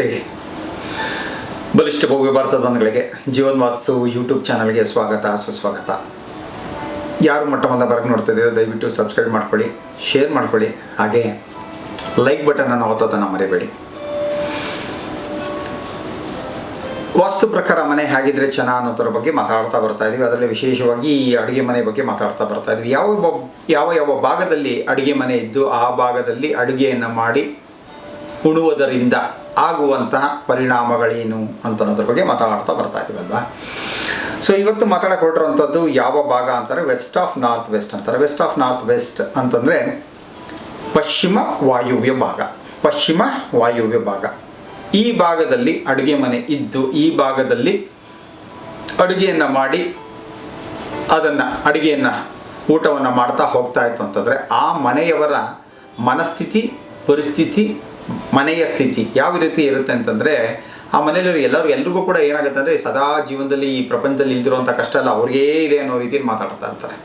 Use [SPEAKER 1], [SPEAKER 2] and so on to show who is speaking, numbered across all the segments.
[SPEAKER 1] ನಮಸ್ತೆ. ಬಲಿಷ್ಠ ಭವ್ಯ ಭಾರತದ ಬಂಧುಗಳಿಗೆ ಜೀವನ್ ವಾಸ್ತು ಯೂಟ್ಯೂಬ್ ಚಾನಲ್ಗೆ ಸ್ವಾಗತ, ಸುಸ್ವಾಗತ. ಯಾರು ಮೊಟ್ಟ ಮೊದಲ ಬರಕ್ಕೆ ನೋಡ್ತಾ ದಯವಿಟ್ಟು ಸಬ್ಸ್ಕ್ರೈಬ್ ಮಾಡ್ಕೊಳ್ಳಿ, ಶೇರ್ ಮಾಡ್ಕೊಳ್ಳಿ, ಹಾಗೆ ಲೈಕ್ ಬಟನನ್ನು ಒತ್ತೋದನ್ನು ಮರಿಬೇಡಿ. ವಾಸ್ತು ಪ್ರಕಾರ ಮನೆ ಹೇಗಿದ್ರೆ ಚೆನ್ನ ಅನ್ನೋದ್ರ ಬಗ್ಗೆ ಮಾತಾಡ್ತಾ ಬರ್ತಾ ಇದೀವಿ ಅದರಲ್ಲಿ ವಿಶೇಷವಾಗಿ ಈ ಅಡುಗೆ ಮನೆ ಬಗ್ಗೆ ಮಾತಾಡ್ತಾ ಬರ್ತಾ ಇದೀವಿ ಯಾವ ಯಾವ ಯಾವ ಭಾಗದಲ್ಲಿ ಅಡುಗೆ ಮನೆ ಇದ್ದು ಆ ಭಾಗದಲ್ಲಿ ಅಡುಗೆಯನ್ನು ಮಾಡಿ ಉಣುವುದರಿಂದ ಆಗುವಂತಹ ಪರಿಣಾಮಗಳೇನು ಅಂತ ಅನ್ನೋದ್ರ ಬಗ್ಗೆ ಮಾತಾಡ್ತಾ ಬರ್ತಾ ಇದೀವಲ್ವಾ ಸೊ ಇವತ್ತು ಮಾತಾಡಕ್ಕೆ ಯಾವ ಭಾಗ ಅಂತಾರೆ ವೆಸ್ಟ್ ಆಫ್ ನಾರ್ತ್ ವೆಸ್ಟ್ ಅಂತಾರೆ. ವೆಸ್ಟ್ ಆಫ್ ನಾರ್ತ್ ವೆಸ್ಟ್ ಅಂತಂದರೆ ಪಶ್ಚಿಮ ವಾಯುವ್ಯ ಭಾಗ. ಪಶ್ಚಿಮ ವಾಯುವ್ಯ ಭಾಗ. ಈ ಭಾಗದಲ್ಲಿ ಅಡುಗೆ ಮನೆ ಇದ್ದು ಈ ಭಾಗದಲ್ಲಿ ಅಡುಗೆಯನ್ನು ಮಾಡಿ ಅದನ್ನು ಅಡುಗೆಯನ್ನು ಊಟವನ್ನು ಮಾಡ್ತಾ ಹೋಗ್ತಾ ಇತ್ತು ಅಂತಂದರೆ ಆ ಮನೆಯವರ ಮನಸ್ಥಿತಿ, ಪರಿಸ್ಥಿತಿ ಮನೆಯ ಸ್ಥಿತಿ ಯಾವ ರೀತಿ ಇರುತ್ತೆ ಅಂತಂದರೆ, ಆ ಮನೆಯಲ್ಲಿ ಎಲ್ಲರೂ, ಎಲ್ರಿಗೂ ಕೂಡ ಏನಾಗುತ್ತೆ ಅಂದರೆ, ಸದಾ ಜೀವನದಲ್ಲಿ ಈ ಪ್ರಪಂಚದಲ್ಲಿ ಇಲ್ದಿರುವಂಥ ಕಷ್ಟ ಎಲ್ಲ ಅವ್ರಿಗೇ ಇದೆ ಅನ್ನೋ ರೀತಿಯಲ್ಲಿ ಮಾತಾಡ್ತಾ ಇರ್ತಾರೆ.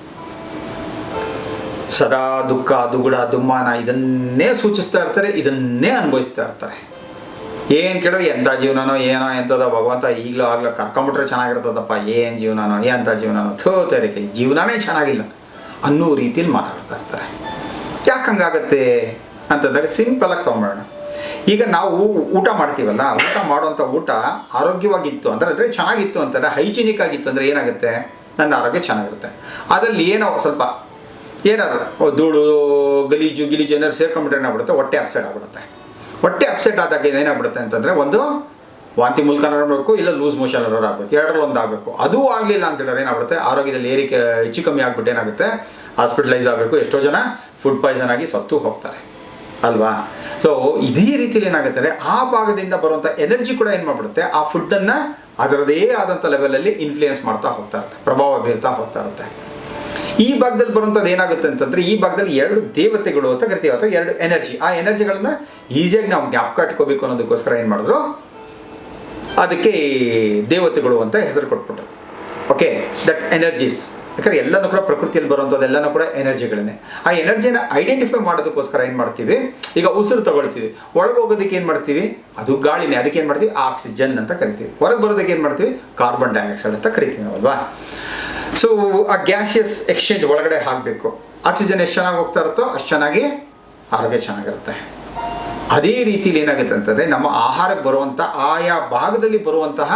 [SPEAKER 1] ಸದಾ ದುಃಖ ದುಗುಡ ದುಮ್ಮಾನ ಇದನ್ನೇ ಸೂಚಿಸ್ತಾ ಇರ್ತಾರೆ, ಇದನ್ನೇ ಅನುಭವಿಸ್ತಾ ಇರ್ತಾರೆ. ಏನು ಕೇಳಿದ್ರೆ, ಎಂಥ ಜೀವನನೋ, ಏನೋ ಎಂಥದ ಭಗವಂತ ಈಗಲೂ ಆಗ್ಲೋ ಕರ್ಕೊಂಬಿಟ್ರೆ ಚೆನ್ನಾಗಿರ್ತದಪ್ಪ, ಏನು ಜೀವನನೋ, ಎಂಥ ಜೀವನನೋ, ಥೋ ತೆರಿಗೆ ಜೀವನನೇ ಚೆನ್ನಾಗಿಲ್ಲ ಅನ್ನೋ ರೀತಿಯಲ್ಲಿ ಮಾತಾಡ್ತಾ ಇರ್ತಾರೆ. ಯಾಕೆ ಹಂಗಾಗತ್ತೆ ಸಿಂಪಲ್ ಸಿಂಪಲಾಗಿ ತೊಗೊಂಬೋಣ ಈಗ ನಾವು ಊಟ ಮಾಡ್ತೀವಲ್ಲ, ಊಟ ಮಾಡುವಂಥ ಊಟ ಆರೋಗ್ಯವಾಗಿತ್ತು ಅಂದರೆ ಅಂದರೆ ಚೆನ್ನಾಗಿತ್ತು ಅಂತಾರೆ ಹೈಜಿನಿಕ್ ಆಗಿತ್ತು ಅಂದರೆ ಏನಾಗುತ್ತೆ? ನನ್ನ ಆರೋಗ್ಯ ಚೆನ್ನಾಗಿರುತ್ತೆ. ಅದರಲ್ಲಿ ಏನೋ ಸ್ವಲ್ಪ ಏನಾದ್ರು ಧೂಳು, ಗಲೀಜು, ಗಿಲೀಜು ಏನಾದ್ರು ಸೇರ್ಕೊಂಡ್ಬಿಟ್ರೆ ಏನಾಗ್ಬಿಡುತ್ತೆ? ಹೊಟ್ಟೆ ಅಪ್ಸೆಟ್ ಆಗ್ಬಿಡುತ್ತೆ. ಹೊಟ್ಟೆ ಅಪ್ಸೆಟ್ ಆದಾಗ ಏನಾಗ್ಬಿಡುತ್ತೆ ಅಂತಂದರೆ ಒಂದು ವಾಂತಿ ಮೂಲಕ ಆಗಬೇಕು, ಇಲ್ಲ ಲೂಸ್ ಮೋಷನ್ ಆಗಬೇಕು, ಎರಡರಲ್ಲಿ ಒಂದು ಆಗಬೇಕು. ಅದು ಆಗಲಿಲ್ಲ ಅಂತ ಹೇಳಿದ್ರೆ ಏನಾಗುತ್ತೆ ಆರೋಗ್ಯದಲ್ಲಿ ಏರಿಕೆ ಹೆಚ್ಚು ಕಮ್ಮಿ ಆಗಿಬಿಟ್ಟು ಏನಾಗುತ್ತೆ? ಹಾಸ್ಪಿಟಲೈಸ್ ಆಗಬೇಕು. ಎಷ್ಟೋ ಜನ ಫುಡ್ ಪಾಯ್ಸನ್ ಆಗಿ ಸತ್ತು ಹೋಗ್ತಾರೆ. ಅಲ್ವಾ? ಸೊ ಇದೇ ರೀತಿಯಲ್ಲಿ ಏನಾಗುತ್ತೆ ಆ ಭಾಗದಿಂದ ಬರುವಂಥ ಎನರ್ಜಿ ಕೂಡ ಏನು ಮಾಡ್ಬಿಡುತ್ತೆ? ಆ ಫುಡ್ಡನ್ನು ಅದರದೇ ಆದಂಥ ಲೆವೆಲಲ್ಲಿ ಇನ್ಫ್ಲೂಯೆನ್ಸ್ ಮಾಡ್ತಾ ಹೋಗ್ತಾ ಇರುತ್ತೆ, ಪ್ರಭಾವ ಬೀರ್ತಾ ಹೋಗ್ತಾ ಇರುತ್ತೆ. ಈ ಭಾಗದಲ್ಲಿ ಬರುವಂಥದ್ದು ಏನಾಗುತ್ತೆ ಅಂತಂದ್ರೆ, ಈ ಭಾಗದಲ್ಲಿ ಎರಡು ದೇವತೆಗಳು ಅಂತ ಕರಿತೀವಿ. ಅಥವಾ ಎರಡು ಎನರ್ಜಿ ಆ ಎನರ್ಜಿಗಳನ್ನ ಈಸಿಯಾಗಿ ನಾವು ಜ್ಞಾಪಕ ಇಟ್ಕೋಬೇಕು ಅನ್ನೋದಕ್ಕೋಸ್ಕರ ಏನು ಮಾಡಿದ್ರು? ಅದಕ್ಕೆ ದೇವತೆಗಳು ಅಂತ ಹೆಸರು ಕೊಟ್ಬಿಟ್ರು. ಓಕೆ ದಟ್ ಎನರ್ಜೀಸ್ ಯಾಕಂದ್ರೆ ಎಲ್ಲನೂ ಕೂಡ ಪ್ರಕೃತಿಯಲ್ಲಿ ಬರುವಂಥದ್ದು ಎಲ್ಲನೂ ಕೂಡ ಎನರ್ಜಿಗಳನ್ನೇ. ಆ ಎನರ್ಜಿನ ಐಡೆಂಟಿಫೈ ಮಾಡೋದಕ್ಕೋಸ್ಕರ ಏನು ಮಾಡ್ತೀವಿ? ಈಗ ಉಸಿರು ತಗೊಳ್ತೀವಿ. ಒಳಗೆ ಹೋಗೋದಕ್ಕೆ ಏನು ಮಾಡ್ತೀವಿ? ಅದು ಗಾಳಿನೇ. ಅದಕ್ಕೆ ಏನು ಮಾಡ್ತೀವಿ? ಆಕ್ಸಿಜನ್ ಅಂತ ಕರಿತೀವಿ. ಹೊರಗೆ ಬರೋದಕ್ಕೆ ಏನು ಮಾಡ್ತೀವಿ? ಕಾರ್ಬನ್ ಡೈಆಕ್ಸೈಡ್ ಅಂತ ಕರಿತೀವಿ ಅಲ್ವಾ? ಸೊ ಆ ಗ್ಯಾಸಿಯಸ್ ಎಕ್ಸ್ಚೇಂಜ್ ಒಳಗಡೆ ಹಾಕಬೇಕು. ಆಕ್ಸಿಜನ್ ಎಷ್ಟು ಚೆನ್ನಾಗಿ ಹೋಗ್ತಾ ಇರುತ್ತೋ ಅಷ್ಟು ಚೆನ್ನಾಗಿ ಆರೋಗ್ಯ ಚೆನ್ನಾಗಿರುತ್ತೆ. ಅದೇ ರೀತಿಲಿ ಏನಾಗುತ್ತೆ ಅಂತಂದರೆ ನಮ್ಮ ಆಹಾರಕ್ಕೆ ಬರುವಂಥ ಆಯಾ ಭಾಗದಲ್ಲಿ ಬರುವಂತಹ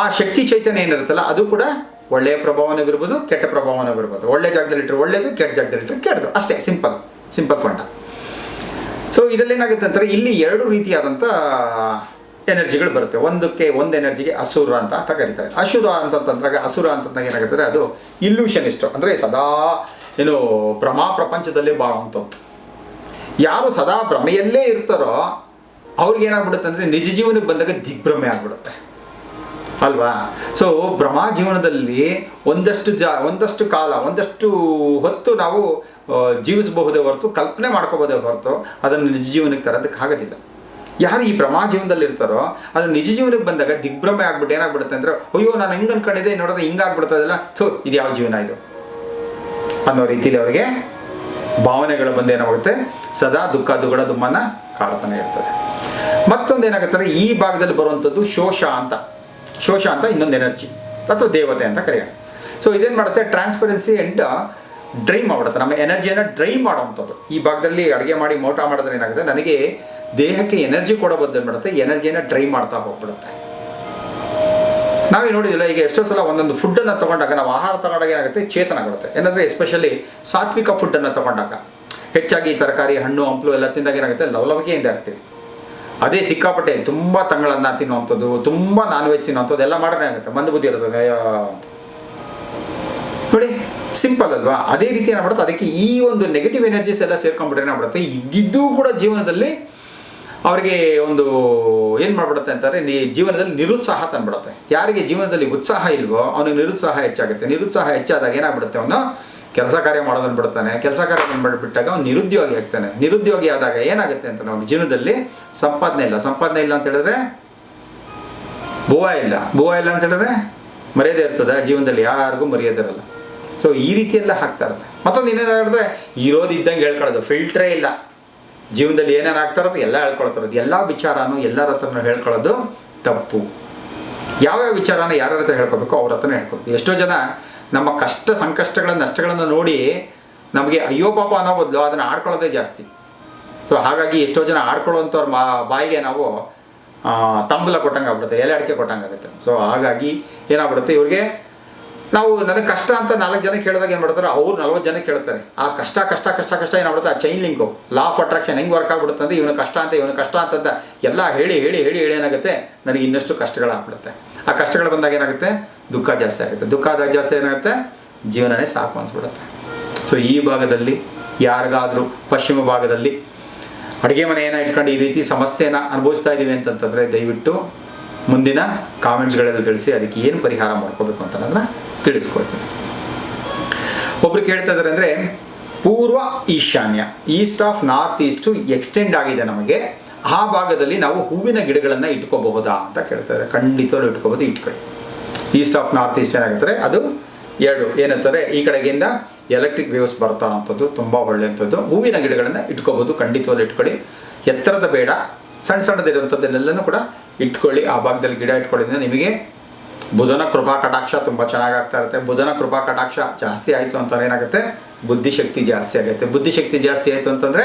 [SPEAKER 1] ಆ ಶಕ್ತಿ ಚೈತನ್ಯ ಏನಿರುತ್ತಲ್ಲ ಅದು ಕೂಡ ಒಳ್ಳೆಯ ಪ್ರಭಾವನೂ ಇರ್ಬೋದು ಕೆಟ್ಟ ಪ್ರಭಾವನೂ ಇರ್ಬೋದು ಒಳ್ಳೆ ಜಾಗದಲ್ಲಿ ಇಟ್ಟರೆ ಒಳ್ಳೆಯದು ಕೆಟ್ಟ ಜಾಗದಲ್ಲಿ ಇಟ್ಟರೆ ಕೆಟ್ಟದು. ಅಷ್ಟೇ ಸಿಂಪಲ್ ಸಿಂಪಲ್ ಪಾಯಿಂಟ ಸೊ ಇದರಲ್ಲಿ ಏನಾಗುತ್ತೆ ಅಂತಾರೆ, ಇಲ್ಲಿ ಎರಡು ರೀತಿಯಾದಂಥ ಎನರ್ಜಿಗಳು ಬರುತ್ತೆ. ಒಂದಕ್ಕೆ ಒಂದು ಎನರ್ಜಿಗೆ ಅಸುರ ಅಂತ ಅಂತ ಕರೀತಾರೆ. ಅಸುರ ಅಂತಂತಂದ್ರಾಗ ಅಸುರ ಅಂತಂದಾಗ ಏನಾಗುತ್ತೆ ಅದು ಇಲ್ಯೂಷನಿಸ್ಟು ಅಂದರೆ ಸದಾ ಏನು ಭ್ರಮಾ ಪ್ರಪಂಚದಲ್ಲೇ ಬಾಳುವಂಥದ್ದು. ಯಾರು ಸದಾ ಭ್ರಮೆಯಲ್ಲೇ ಇರ್ತಾರೋ ಅವ್ರಿಗೆ ಏನಾಗ್ಬಿಡುತ್ತೆ ಅಂದರೆ ನಿಜ ಜೀವನಕ್ಕೆ ಬಂದಾಗ ದಿಗ್ಭ್ರಮೆ ಆಗ್ಬಿಡುತ್ತೆ. ಅಲ್ವಾ? ಸೊ ಬ್ರಹ್ಮ ಜೀವನದಲ್ಲಿ ಒಂದಷ್ಟು ಜಾ, ಒಂದಷ್ಟು ಕಾಲ, ಒಂದಷ್ಟು ಹೊತ್ತು ನಾವು ಜೀವಿಸಬಹುದೇ ಹೊರತು, ಕಲ್ಪನೆ ಮಾಡ್ಕೋಬೋದೇ ಹೊರತು ಅದನ್ನು ನಿಜ ಜೀವನಕ್ಕೆ ತರೋದಕ್ಕೆ ಆಗೋದಿಲ್ಲ. ಯಾರು ಈ ಭ್ರಮಾ ಜೀವನದಲ್ಲಿ ಇರ್ತಾರೋ, ಅದು ನಿಜ ಜೀವನಕ್ಕೆ ಬಂದಾಗ ದಿಗ್ಭ್ರಮೆ ಆಗ್ಬಿಟ್ಟು, ಏನಾಗ್ಬಿಡುತ್ತೆ ಅಂದರೆ, ಅಯ್ಯೋ, ನಾನು ಹೆಂಗೆ ಅನ್ಕೊಂಡಿದ್ದೆ, ನೋಡಿದ್ರೆ ಹಿಂಗಾಗ್ಬಿಡ್ತದಲ್ಲ ಥೋ, ಇದು ಯಾವ ಜೀವನ ಇದು? ಅನ್ನೋ ರೀತಿಯಲ್ಲಿ ಅವರಿಗೆ ಭಾವನೆಗಳು ಬಂದು ಏನಾಗುತ್ತೆ? ಸದಾ ದುಃಖ ದುಗಡ ದುಮ್ಮನ ಕಾಡ್ತಾನೆ ಇರ್ತದೆ. ಮತ್ತೊಂದು ಏನಾಗುತ್ತೆ ಈ ಭಾಗದಲ್ಲಿ ಬರುವಂಥದ್ದು ಶೋಷ ಅಂತ. ಶೋಷ ಅಂತ ಇನ್ನೊಂದು ಎನರ್ಜಿ ಅಥವಾ ದೇವತೆ ಅಂತ ಕರೆಯೋಣ. ಸೊ ಇದೇನು ಮಾಡುತ್ತೆ? ಟ್ರಾನ್ಸ್ಪರೆನ್ಸಿ ಆ್ಯಂಡ್ ಡ್ರೈ ಮಾಡುತ್ತೆ ನಮ್ಮ ಎನರ್ಜಿಯನ್ನು ಡ್ರೈ ಮಾಡೋವಂಥದ್ದು. ಈ ಭಾಗದಲ್ಲಿ ಅಡುಗೆ ಮಾಡಿ ಮೋಟ ಮಾಡಿದ್ರೆ ಏನಾಗುತ್ತೆ? ನನಗೆ ದೇಹಕ್ಕೆ ಎನರ್ಜಿ ಕೊಡೋ ಬದಲು ಮಾಡುತ್ತೆ? ಎನರ್ಜಿಯನ್ನು ಡ್ರೈ ಮಾಡ್ತಾ ಹೋಗ್ಬಿಡುತ್ತೆ. ನಾವೇ ನೋಡಿದಿಲ್ಲ, ಈಗ ಎಷ್ಟೋ ಸಲ ಒಂದೊಂದು ಫುಡ್ಡನ್ನು ತಗೊಂಡಾಗ, ನಾವು ಆಹಾರ ತಗೊಂಡಾಗ ಏನಾಗುತ್ತೆ? ಚೇತನಗೊಳ್ಳುತ್ತೆ ಏನಂದರೆ ಎಸ್ಪೆಷಲಿ ಸಾತ್ವಿಕ ಫುಡ್ಡನ್ನು ತಗೊಂಡಾಗ. ಹೆಚ್ಚಾಗಿ ತರಕಾರಿ, ಹಣ್ಣು, ಹಂಪಲು ಎಲ್ಲ ತಿಂದಾಗ ಏನಾಗುತ್ತೆ? ಲವಲವಿಕೆಯಿಂದ ಇರ್ತೀವಿ. ಅದೇ ಸಿಕ್ಕಾಪಟ್ಟೆ ತುಂಬ ತಂಗಳನ್ನ ತಿನ್ನುವಂಥದ್ದು, ತುಂಬ ನಾನ್ ವೆಜ್ ತಿನ್ನುವಂಥದ್ದು ಎಲ್ಲ ಮಾಡ್ರೆ ಆಗುತ್ತೆ. ಮಂದ ಬುದ್ಧಿ ಇರ್ತದೆ ನೋಡಿ ಸಿಂಪಲ್ ಅಲ್ವಾ? ಅದೇ ರೀತಿ ಏನಾಗ್ಬಿಡುತ್ತೆ ಅದಕ್ಕೆ ಈ ಒಂದು ನೆಗೆಟಿವ್ ಎನರ್ಜೀಸ್ ಎಲ್ಲ ಸೇರ್ಕೊಂಡ್ಬಿಟ್ರೆ ಏನಾಗ್ಬಿಡುತ್ತೆ ಇದ್ದಿದ್ದು ಕೂಡ ಜೀವನದಲ್ಲಿ ಅವರಿಗೆ ಒಂದು ಏನು ಮಾಡ್ಬಿಡುತ್ತೆ ಅಂತಾರೆ, ನೀ ಜೀವನದಲ್ಲಿ ನಿರುತ್ಸಾಹ ತಂದ್ಬಿಡುತ್ತೆ. ಯಾರಿಗೆ ಜೀವನದಲ್ಲಿ ಉತ್ಸಾಹ ಇಲ್ವೋ, ಅವನಿಗೆ ನಿರುತ್ಸಾಹ ಹೆಚ್ಚಾಗುತ್ತೆ. ನಿರುತ್ಸಾಹ ಹೆಚ್ಚಾದಾಗ ಏನಾಗ್ಬಿಡುತ್ತೆ ಅವನು? ಕೆಲಸ ಕಾರ್ಯ ಮಾಡೋದನ್ನು ಬಿಡ್ತಾನೆ, ಕೆಲಸ ಕಾರ್ಯ ಬಿಟ್ಟಾಗ ಅವ್ನು ನಿರುದ್ಯೋಗಿ ಆಗ್ತಾನೆ. ನಿರುದ್ಯೋಗಿ ಆದಾಗ ಏನಾಗುತ್ತೆ ಅಂತ ನಾವು ಜೀವನದಲ್ಲಿ ಸಂಪಾದನೆ ಇಲ್ಲ. ಸಂಪಾದನೆ ಇಲ್ಲ ಅಂತ ಹೇಳಿದ್ರೆ ಭೂವ ಇಲ್ಲ. ಭೂವ ಇಲ್ಲ ಅಂತ ಹೇಳಿದ್ರೆ ಮರ್ಯಾದೆ ಇರ್ತದೆ? ಜೀವನದಲ್ಲಿ ಯಾರಿಗೂ ಮರ್ಯಾದೆ ಇರಲ್ಲ. ಸೊ ಈ ರೀತಿ ಎಲ್ಲ ಹಾಕ್ತಾ ಇರುತ್ತೆ. ಮತ್ತೊಂದು ಇನ್ನೇನು ಹೇಳಿದ್ರೆ ಇರೋದು ಇದ್ದಂಗೆ ಹೇಳ್ಕೊಳ್ಳೋದು ಫಿಲ್ಟ್ರೇ ಇಲ್ಲ. ಜೀವನದಲ್ಲಿ ಏನೇನು ಆಗ್ತಾರೋದು ಎಲ್ಲ ಹೇಳ್ಕೊಳ್ತಿರೋದು ಎಲ್ಲ ವಿಚಾರನೂ ಎಲ್ಲರ ಹತ್ರನೂ ಹೇಳ್ಕೊಳ್ಳೋದು ತಪ್ಪು. ಯಾವ್ಯಾವ ವಿಚಾರನ ಯಾರ್ಯಾರ ಹತ್ರ ಹೇಳ್ಕೊಬೇಕು ಅವ್ರ ಹತ್ರನೇ ಹೇಳ್ಕೊಬೇಕು ಎಷ್ಟೋ ಜನ ನಮ್ಮ ಕಷ್ಟ ಸಂಕಷ್ಟಗಳ ನಷ್ಟಗಳನ್ನು ನೋಡಿ ನಮಗೆ ಅಯ್ಯೋ ಪಾಪ ಅನ್ನೋ ಬದಲು ಅದನ್ನು ಆಡ್ಕೊಳ್ಳೋದೇ ಜಾಸ್ತಿ. ಸೊ ಹಾಗಾಗಿ ಎಷ್ಟೋ ಜನ ಆಡ್ಕೊಳ್ಳೋಂಥವ್ರ ಮಾ, ಬಾಯಿಗೆ ನಾವು ತಂಬಲ ಕೊಟ್ಟಂಗೆ ಆಗ್ಬಿಡುತ್ತೆ, ಎಲೆ ಅಡಿಕೆ ಕೊಟ್ಟಂಗೆ ಆಗುತ್ತೆ. ಸೊ ಹಾಗಾಗಿ ಏನಾಗ್ಬಿಡುತ್ತೆ, ಇವ್ರಿಗೆ ನಾವು ನನಗೆ ಕಷ್ಟ ಅಂತ ನಾಲ್ಕು ಜನ ಕೇಳಿದಾಗ ಏನು ಮಾಡ್ತಾರೆ, ಅವ್ರು ನಲ್ವತ್ತು ಜನ ಕೇಳ್ತಾರೆ, ಆ ಕಷ್ಟ ಕಷ್ಟ ಕಷ್ಟ ಕಷ್ಟ ಏನಾಗ್ಬಿಡುತ್ತೆ, ಆ chain link law of attraction ಹೆಂಗೆ ವರ್ಕ್ ಆಗ್ಬಿಡುತ್ತೆ ಅಂದರೆ, ಇವನು ಕಷ್ಟ ಅಂತ, ಇವನು ಕಷ್ಟ ಅಂತಂತ ಎಲ್ಲ ಹೇಳಿ ಹೇಳಿ ಹೇಳಿ ಹೇಳಿ ಏನಾಗುತ್ತೆ, ನನಗೆ ಇನ್ನಷ್ಟು ಕಷ್ಟಗಳಾಗ್ಬಿಡುತ್ತೆ. ಆ ಕಷ್ಟಗಳು ಬಂದಾಗ ಏನಾಗುತ್ತೆ ದುಃಖ ಜಾಸ್ತಿ ಆಗುತ್ತೆ. ದುಃಖ ಆದಾಗ ಜಾಸ್ತಿ ಏನಾಗುತ್ತೆ? ಜೀವನನೇ ಸಾಕು ಅನ್ಸ್ಬಿಡುತ್ತೆ. ಸೊ ಈ ಭಾಗದಲ್ಲಿ ಯಾರಿಗಾದರೂ, ಪಶ್ಚಿಮ ಭಾಗದಲ್ಲಿ ಅಡುಗೆ ಮನೆಯನ್ನು ಇಟ್ಕೊಂಡು ಈ ರೀತಿ ಸಮಸ್ಯೆನ ಅನುಭವಿಸ್ತಾ ಇದ್ದೀವಿ ಅಂತಂತಂದರೆ ದಯವಿಟ್ಟು ಮುಂದಿನ ಕಾಮೆಂಟ್ಸ್ಗಳಲ್ಲಿ ತಿಳಿಸಿ ಅದಕ್ಕೆ ಏನು ಪರಿಹಾರ ಮಾಡ್ಕೋಬೇಕು ಅಂತಂದ್ರೆ ತಿಳಿಸ್ಕೊಳ್ತೀನಿ ಒಬ್ರು ಕೇಳ್ತಾ ಇದ್ದಾರೆ ಅಂದರೆ, ಪೂರ್ವ ಈಶಾನ್ಯ, east of north east extend ಆಗಿದೆ ನಮಗೆ. ಆ ಭಾಗದಲ್ಲಿ ನಾವು ಹೂವಿನ ಗಿಡಗಳನ್ನು ಇಟ್ಕೋಬಹುದಾ ಅಂತ ಕೇಳ್ತಾರೆ ಖಂಡಿತವಾಗ್ಲೂ ಇಟ್ಕೋಬೋದು ಇಟ್ಕೊಳ್ಳಿ. ಈಸ್ಟ್ ಆಫ್ ನಾರ್ತ್ ಈಸ್ಟ್ ಏನಾಗುತ್ತೆ ಅದು ಎರಡು. ಏನಂತಾರೆ ಈ ಕಡೆಗಿಂದ ಎಲೆಕ್ಟ್ರಿಕ್ ವೇವ್ಸ್ ಬರ್ತಾ ಅಂಥದ್ದು ತುಂಬ ಒಳ್ಳೆಯಂಥದ್ದು. ಹೂವಿನ ಗಿಡಗಳನ್ನು ಇಟ್ಕೋಬೋದು ಖಂಡಿತವಾಗಿ ಇಟ್ಕೊಳ್ಳಿ. ಎತ್ತರದ ಬೇಡ, ಸಣ್ಣ ಸಣ್ಣದಿರುವಂಥದ್ದನ್ನೆಲ್ಲನೂ ಕೂಡ ಇಟ್ಕೊಳ್ಳಿ. ಆ ಭಾಗದಲ್ಲಿ ಗಿಡ ಇಟ್ಕೊಳ್ಳೋದ್ರಿಂದ ನಿಮಗೆ ಬುಧನ ಕೃಪಾ ಕಟಾಕ್ಷ ತುಂಬ ಚೆನ್ನಾಗಿ ಆಗ್ತಾ ಇರುತ್ತೆ. ಬುಧನ ಕೃಪಾ ಕಟಾಕ್ಷ ಜಾಸ್ತಿ ಆಯಿತು ಅಂತಂದ್ರೆ ಏನಾಗುತ್ತೆ? ಬುದ್ಧಿಶಕ್ತಿ ಜಾಸ್ತಿ ಆಗುತ್ತೆ. ಬುದ್ಧಿಶಕ್ತಿ ಜಾಸ್ತಿ ಆಯಿತು ಅಂತಂದರೆ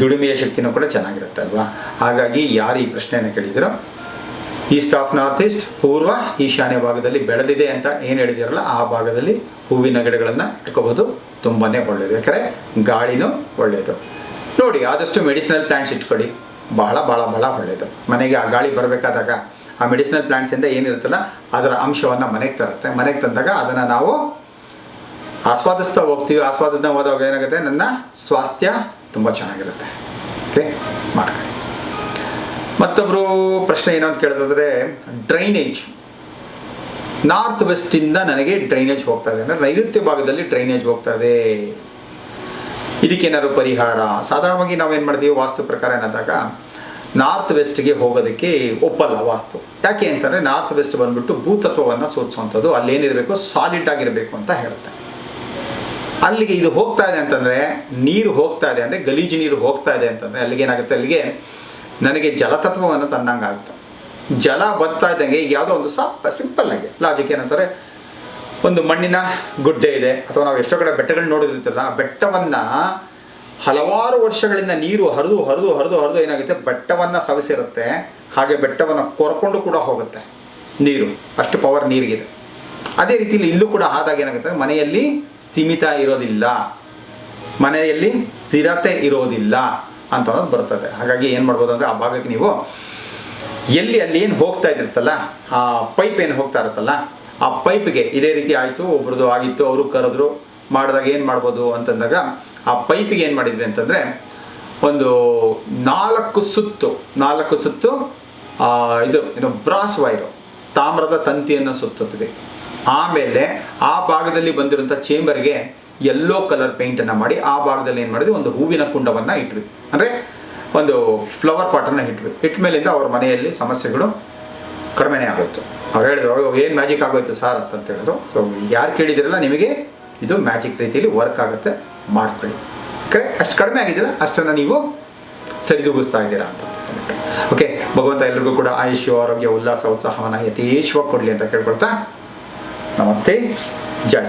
[SPEAKER 1] ದುಡಿಮೆಯ ಶಕ್ತಿನೂ ಕೂಡ ಚೆನ್ನಾಗಿರುತ್ತೆ ಅಲ್ವಾ? ಹಾಗಾಗಿ ಯಾರು ಈ ಪ್ರಶ್ನೆಯನ್ನು ಕೇಳಿದಿರೋ ಈಸ್ಟ್ ಆಫ್ ನಾರ್ತ್ ಈಸ್ಟ್ ಪೂರ್ವ ಈಶಾನ್ಯ ಭಾಗದಲ್ಲಿ ಬೆಳೆದಿದೆ ಅಂತ ಏನು ಹೇಳಿದಿರಲ್ಲ, ಆ ಭಾಗದಲ್ಲಿ ಹೂವಿನ ಗಿಡಗಳನ್ನು ಇಟ್ಕೋಬೋದು. ತುಂಬಾ ಒಳ್ಳೆಯದು ಯಾಕಂದರೆ ಗಾಳಿನೂ ಒಳ್ಳೆಯದು ನೋಡಿ, ಆದಷ್ಟು ಮೆಡಿಸಿನಲ್ ಪ್ಲ್ಯಾಂಟ್ಸ್ ಇಟ್ಕೊಳ್ಳಿ. ಬಹಳ ಭಾಳ ಭಾಳ ಒಳ್ಳೆಯದು ಮನೆಗೆ ಆ ಗಾಳಿ ಬರಬೇಕಾದಾಗ ಆ ಮೆಡಿಸಿನಲ್ ಪ್ಲ್ಯಾಂಟ್ಸಿಂದ ಏನಿರುತ್ತಲ್ಲ, ಅದರ ಅಂಶವನ್ನು ಮನೆಗೆ ತರುತ್ತೆ. ಮನೆಗೆ ತಂದಾಗ ಅದನ್ನು ನಾವು ಆಸ್ವಾದಿಸ್ತಾ ಹೋಗ್ತೀವಿ. ಆಸ್ವಾದನೆ ಹೋದಾಗ ಏನಾಗುತ್ತೆ? ನನ್ನ ಸ್ವಾಸ್ಥ್ಯ ತುಂಬ ಚೆನ್ನಾಗಿರುತ್ತೆ. ಓಕೆ ಮಾಡ್ಕೊಳ್ಳಿ. ಮತ್ತೊಬ್ಬರು ಪ್ರಶ್ನೆ ಏನು ಅಂತ ಕೇಳಿದ್ರೆ ಡ್ರೈನೇಜ್ ನಾರ್ತ್ ವೆಸ್ಟಿಂದ ನನಗೆ ಡ್ರೈನೇಜ್ ಹೋಗ್ತಾ ಇದೆ. ಅಂದರೆ ನೈಋತ್ಯ ಭಾಗದಲ್ಲಿ ಡ್ರೈನೇಜ್ ಹೋಗ್ತಾ ಇದೆ. ಇದಕ್ಕೇನಾದ್ರು ಪರಿಹಾರ? ಸಾಧಾರಣವಾಗಿ ನಾವೇನು ಮಾಡ್ತೀವಿ? ವಾಸ್ತು ಪ್ರಕಾರ ಏನಾದಾಗ ನಾರ್ತ್ ವೆಸ್ಟ್ಗೆ ಹೋಗೋದಕ್ಕೆ ಒಪ್ಪಲ್ಲ ವಾಸ್ತು. ಯಾಕೆ ಅಂತಂದರೆ ನಾರ್ತ್ ವೆಸ್ಟ್ ಬಂದ್ಬಿಟ್ಟು ಭೂತತ್ವವನ್ನು ಸೂಚಿಸುವಂಥದ್ದು ಅಲ್ಲೇನಿರಬೇಕು? ಸಾಲಿಡ್ ಆಗಿರಬೇಕು ಅಂತ ಹೇಳುತ್ತೆ. ಅಲ್ಲಿಗೆ ಇದು ಹೋಗ್ತಾ ಇದೆ ಅಂತಂದರೆ, ನೀರು ಹೋಗ್ತಾ ಇದೆ ಅಂದರೆ, ಗಲೀಜು ನೀರು ಹೋಗ್ತಾ ಇದೆ ಅಂತಂದರೆ ಅಲ್ಲಿಗೆ ಏನಾಗುತ್ತೆ ಅಲ್ಲಿಗೆ ನನಗೆ ಜಲತತ್ವವನ್ನು ತಂದಂಗಾಗುತ್ತೆ ಜಲ ಬರ್ತಾ ಇದ್ದಂಗೆ ಈಗ ಯಾವುದೋ ಒಂದು ಸಾಪ್ ಸಿಂಪಲ್ ಆಗಿ ಲಾಜಿಕ್ ಏನಂತಾರೆ, ಒಂದು ಮಣ್ಣಿನ ಗುಡ್ಡೆ ಇದೆ, ಅಥವಾ ನಾವು ಎಷ್ಟೋ ಕಡೆ ಬೆಟ್ಟಗಳನ್ನ ನೋಡಿರ್ತೀವಲ್ಲ, ಆ ಬೆಟ್ಟವನ್ನು ಹಲವಾರು ವರ್ಷಗಳಿಂದ ನೀರು ಹರಿದು ಹರಿದು ಹರಿದು ಹರಿದು ಏನಾಗುತ್ತೆ? ಬೆಟ್ಟವನ್ನು ಸವಿಸಿರುತ್ತೆ, ಹಾಗೆ ಬೆಟ್ಟವನ್ನು ಕೊರ್ಕೊಂಡು ಕೂಡ ಹೋಗುತ್ತೆ ನೀರು, ಅಷ್ಟು ಪವರ್ ನೀರಿಗಿದೆ. ಅದೇ ರೀತಿಯಲ್ಲಿ ಇಲ್ಲೂ ಕೂಡ ಆದಾಗ ಏನಾಗುತ್ತೆ? ಮನೆಯಲ್ಲಿ ಸ್ಥಿಮಿತ ಇರೋದಿಲ್ಲ. ಮನೆಯಲ್ಲಿ ಸ್ಥಿರತೆ ಇರೋದಿಲ್ಲ. ಅಂತ ಅನ್ನೋದು ಬರ್ತದೆ. ಹಾಗಾಗಿ ಏನು ಮಾಡ್ಬೋದು ಅಂದರೆ ಆ ಭಾಗಕ್ಕೆ ನೀವು ಎಲ್ಲಿ ಅಲ್ಲಿ ಏನು ಹೋಗ್ತಾ ಇದಿರ್ತಲ್ಲ ಆ ಪೈಪ್ ಏನು ಹೋಗ್ತಾ ಇರುತ್ತಲ್ಲ, ಆ ಪೈಪ್ಗೆ ಇದೇ ರೀತಿ ಆಯಿತು ಒಬ್ರದ್ದು ಆಗಿತ್ತು, ಅವರು ಕರೆದ್ರು, ಮಾಡಿದಾಗ ಏನು ಮಾಡ್ಬೋದು ಅಂತಂದಾಗ ಆ ಪೈಪಿಗೆ ಏನು ಮಾಡಿದ್ವಿ ಅಂತಂದರೆ ಒಂದು ನಾಲ್ಕು ಸುತ್ತು ನಾಲ್ಕು ಸುತ್ತು ಇದು ಏನು ಬ್ರಾಸ್ ವೈರು, ತಾಮ್ರದ ತಂತಿಯನ್ನು ಸುತ್ತುತ್ತದೆ ಆಮೇಲೆ ಆ ಭಾಗದಲ್ಲಿ ಬಂದಿರುವಂಥ ಚೇಂಬರ್ಗೆ ಯೆಲ್ಲೋ ಕಲರ್ ಪೇಂಟನ್ನು ಮಾಡಿ ಆ ಭಾಗದಲ್ಲಿ ಏನು ಮಾಡಿದ್ವಿ? ಒಂದು ಹೂವಿನ ಕುಂಡವನ್ನು ಇಟ್ವಿ. ಅಂದರೆ ಒಂದು ಫ್ಲವರ್ ಪಾಟನ್ನು ಇಟ್ವಿ. ಇಟ್ಟ ಮೇಲಿಂದ ಅವ್ರ ಮನೆಯಲ್ಲಿ ಸಮಸ್ಯೆಗಳು ಕಡಿಮೆನೇ ಆಗೋಯ್ತು. ಅವ್ರು ಹೇಳಿದ್ರು ಏನು ಮ್ಯಾಜಿಕ್ ಆಗೋಯ್ತು ಸರ್ ಅಂತ ಹೇಳಿದ್ರು. ಸೊ ಯಾರು ಕೇಳಿದಿರಲ್ಲ ನಿಮಗೆ, ಇದು ಮ್ಯಾಜಿಕ್ ರೀತಿಯಲ್ಲಿ ವರ್ಕ್ ಆಗುತ್ತೆ, ಮಾಡ್ಕೊಳ್ಳಿ. ಕರೆ ಅಷ್ಟು ಕಡಿಮೆ ಆಗಿದ್ದೀರ ಅಷ್ಟನ್ನು ನೀವು ಸರಿದೂಗಿಸ್ತಾ ಇದ್ದೀರಾ ಅಂತ. ಓಕೆ ಭಗವಂತ ಎಲ್ರಿಗೂ ಕೂಡ ಆಯುಷ್ಯ, ಆರೋಗ್ಯ, ಉಲ್ಲಾಸ, ಉತ್ಸಾಹವನ್ನು ಯಥೇಚ್ಛವಾಗಿ ಕೊಡಲಿ ಅಂತ ಕೇಳ್ಕೊಳ್ತಾ ನಮಸ್ತೆ. ಜೈ